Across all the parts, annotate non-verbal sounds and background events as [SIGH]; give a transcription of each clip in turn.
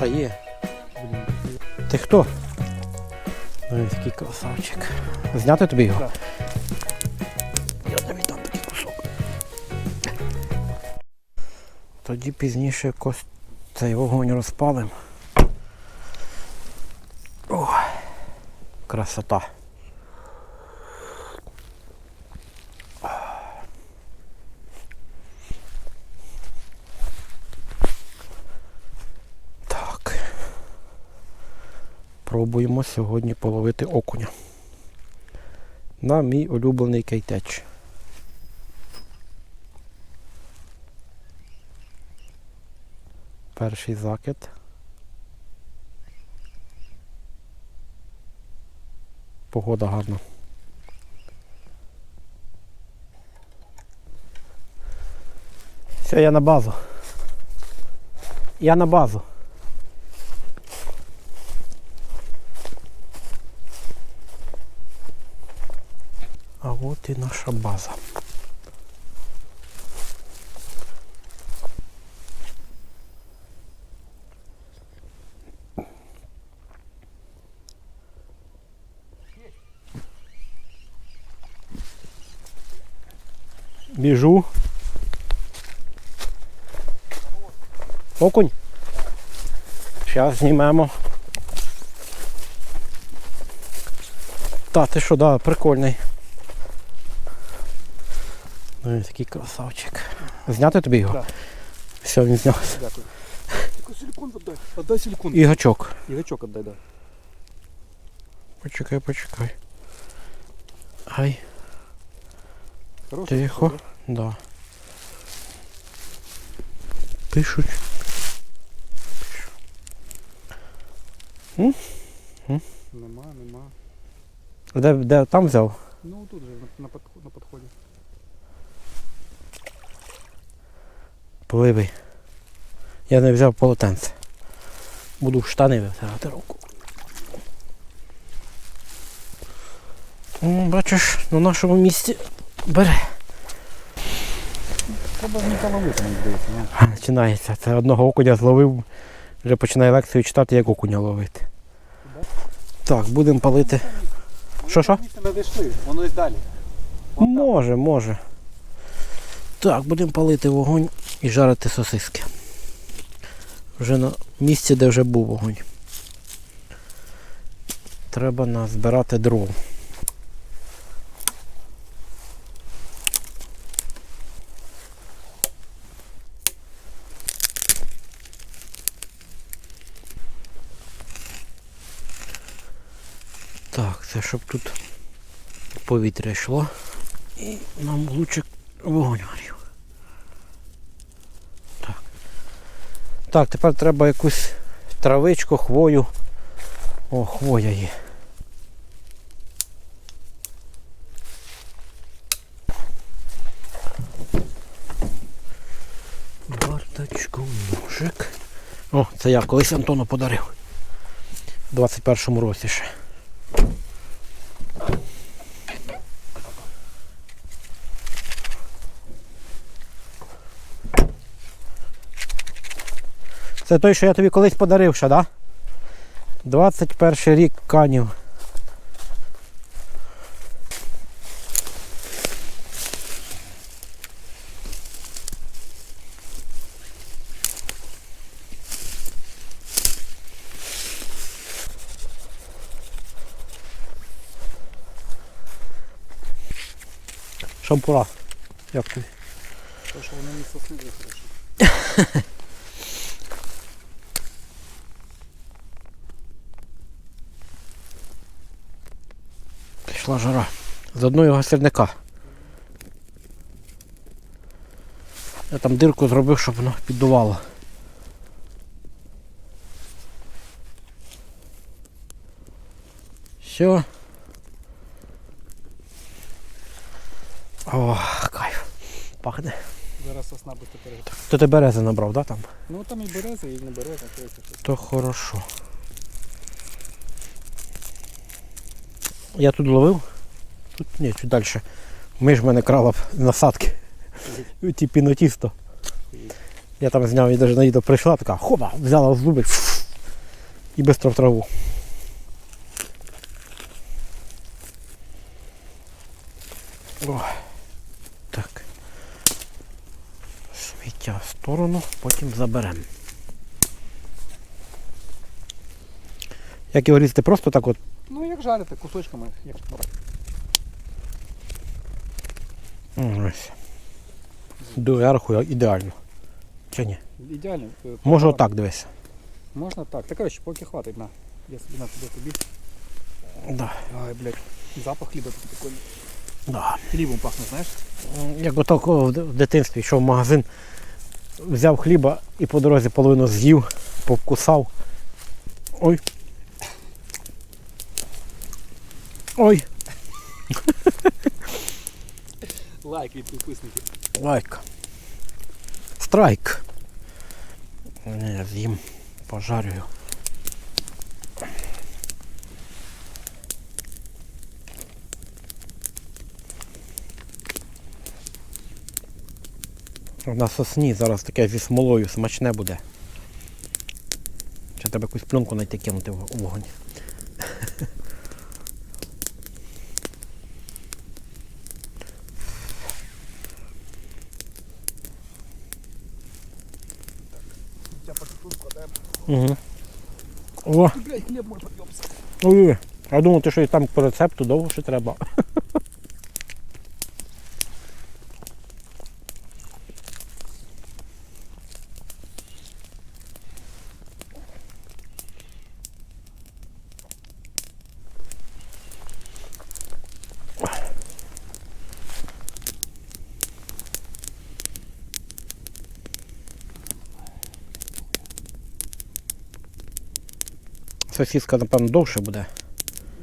Та є. Ти хто? Ой, такий красавчик. Зняти тобі його? Так. Я тобі дам такий кусок. Тоді пізніше якось цей вогонь розпалим. О, красота. Так. Пробуємо сьогодні половити окуня. На мій улюблений кейтеч. Перший закид. Погода гарна. Все, я на базу. Я на базу. І наша база. Біжу. Окунь. Зараз знімемо. Та, ти що, да, прикольний. Ну, він такий красавчик. Зняти тобі його? Да. Все, він знявся. Дякую. Тільки силикон віддай. Отдай силикон. І гачок. І гачок віддай, да. Почекай, почекай. Ай, Хороший? Тихо. да. Пишуть. Нема, нема. Де, де там взяв? Ну тут же, на, на, на подході. Пливий. Я не взяв полотенце. Буду в штани витирати руку. М, Бачиш, на нашому місці бере. Треба не половити, мені здається, ну. Починається. Це одного окуня зловив, вже починає лекцію читати, як окуня ловити. Так, будемо палити. Що, що? Не дійшли, воно десь далі. Може, може. Так, будемо палити вогонь і жарити сосиски. Вже на місці, де вже був вогонь. Треба назбирати дров. Так, це щоб тут повітря йшло. І нам лучше вогонь горів. Так, тепер треба якусь травичку, хвою. О, хвоя є. Барточку ножик. О, це я колись Антону подарив. У 21-му році ще. Це той, що я тобі колись подарив ще, так? Да? 21 рік канів. Шампура. Як тобі? То, що воно не соснили хорошо. [LAUGHS] Пішла жара. З одного сірника. Я там дирку зробив, щоб воно піддувало. Все. О, кайф. Пахне. Зараз сосна буде переготова. То ти берези набрав, да, там? Ну там і береза, і не береза, то. То хорошо. Я тут ловив. Тут ні, чуть далі. Ми ж мене крала насадки. Ті пінотісто. Я там зняв і навіть на прийшла, така хоба, взяла в зуби. І бистро в траву. О, так. Сміття в сторону, потім заберемо. Як його різати просто так от. Ну як жарити кусочками, як Ось. До я рахую ідеально. Чи ні? ідеально. е, Може отак дивись. Можна так. Та коротше, поки хватить на. Я собі на тебе тобі. Да, Ай, блядь. Запах хліба такий прикольний. да. Хлібом пахне, знаєш? Як в в дитинстві йшов в магазин, взяв хліба і по дорозі половину з'їв, повкусав. Ой. Ой, Лайк від підписників. лайк. Страйк. Не, я з'їм, пожарю. На сосні зараз таке зі смолою смачне буде. Ще треба якусь пленку знайти кинути в вогонь. Я поки тут складаємо. Угу. О, хліб мой ой, я думав, ти що і там по рецепту довго ще треба. Сосиска, напевно, довше буде.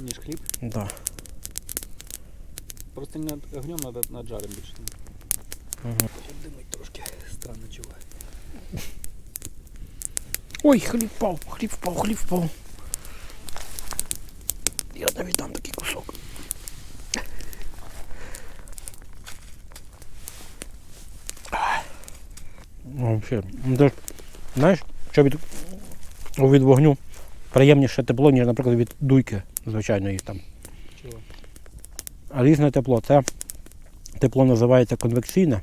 Ніж хліб. Да. Просто не над огнем надо над жаром більше. Угу. Димить трошки. Странно чувак. Ой, хліб впав, хліб впав, хліб впав. Я навіть дам такий кусок. Ну, взагалі, знаєш, що від, від вогню приємніше тепло, ніж, наприклад, від дуйки звичайної там. Чого? А різне тепло. Це тепло називається конвекційне.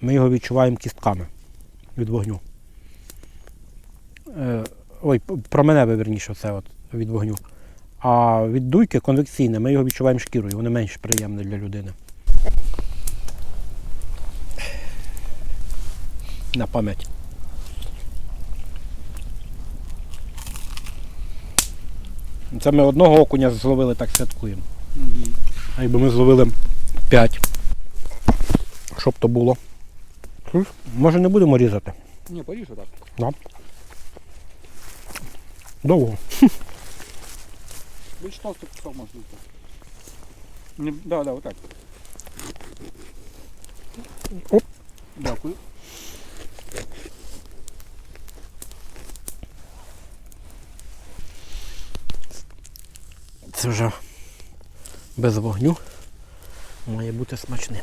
Ми його відчуваємо кістками від вогню. Е, ой, п- променеве, верніше, це от від вогню. А від дуйки конвекційне, ми його відчуваємо шкірою, воно менш приємне для людини. На пам'ять. Це ми одного окуня зловили, так святкуємо. Угу. А якби ми зловили 5. Щоб то було. Може не будемо різати. Ні, поріж отак. Да. Довго. Більш толстий кусок бути. Не, да, да, отак. Оп. Дякую. Вже без вогню. Має бути смачним.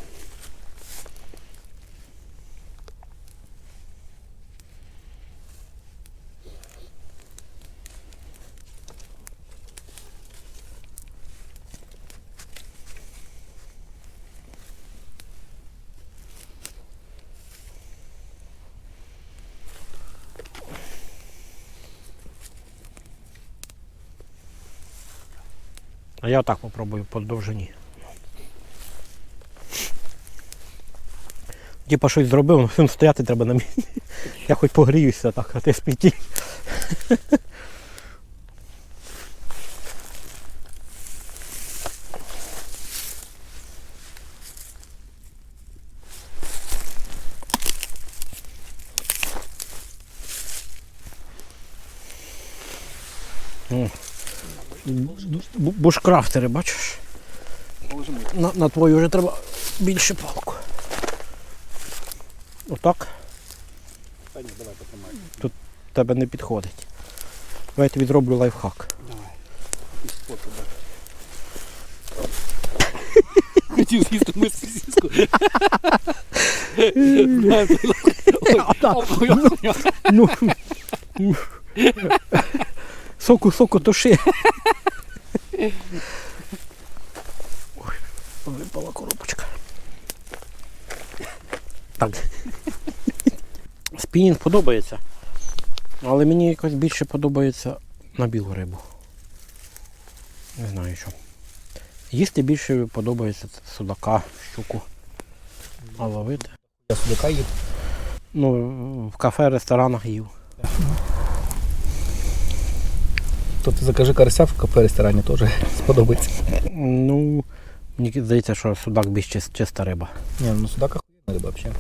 А я отак попробую по довжині. Типа щось зробив, ну всім стояти треба на місці. [LAUGHS] Я хоч погріюся так, а ти спіті. О. [LAUGHS] Бу- Бушкрафтери, бачиш? На, на твою вже треба більше палку. Отак Та ні, давай потримай. тебе не підходить. Давай я тобі зроблю лайфхак. Давай. Хотів з'їсти ми сосиску. Ну, Соку, соку, туши. Ой, випала коробочка. Так. Спінінг подобається. Але мені якось більше подобається на білу рибу. Не знаю що. Їсти більше подобається судака, щуку. А ловити. Я судака їв. Ну, в кафе, ресторанах їв. То ти закажи карася в кафе ресторані теж сподобається. Ну, мені здається, що судак більш чиста риба. Ні, ну судака хуйна риба взагалі.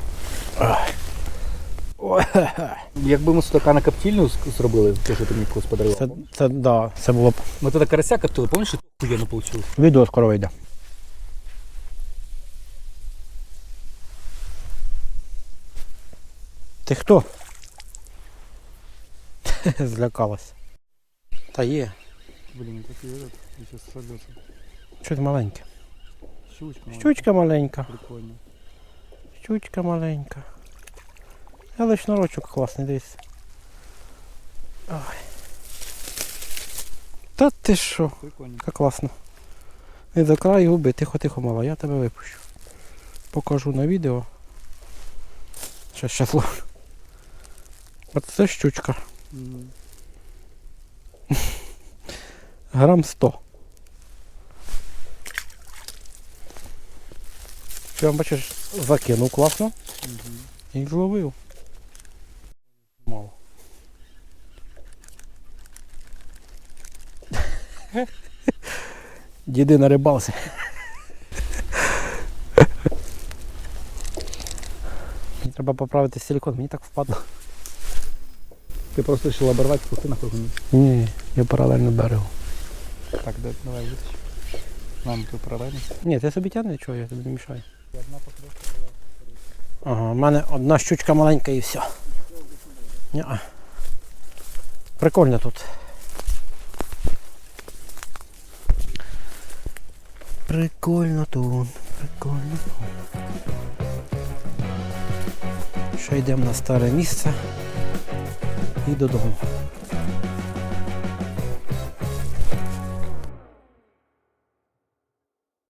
[LAUGHS] Якби ми судака на коптільню зробили, те, що ти мені колись подарував. Це, це, да, це було б Ми тоді карася коптили, пам'ятаєш, що хуєнно вийшло? відео скоро вийде. Ти хто? [LAUGHS] Злякалась. Та є. Блін, так і этот, я зараз сольется. Щось маленьке. Щучка. Щучка маленька. Прикольно. Щучка маленька. Але шнурочок класний десь. Ой. Та ти що? Яка класно. Не до краю губи, тихо-тихо мала, я тебе випущу. Покажу на відео. Ще щас ловлю. От це щучка. М. Грам 100. Прям бачиш, закинув класно Мгм. і зловив. Діди на рибалці. Мені треба поправити силикон, мені так впадло. Ти просто вирішив оборвати, пусти нахуй. вниз. Ні, я паралельно берегу. Так, да, давай витащи. Нам тут паралельно. Ні, ти собі тягни, чого, я тобі не мішаю. Одна покришка була. Ага, в мене одна щучка маленька і все. Ня. Прикольно тут. Прикольно тут, прикольно тут. Ще йдемо на старе місце і додому.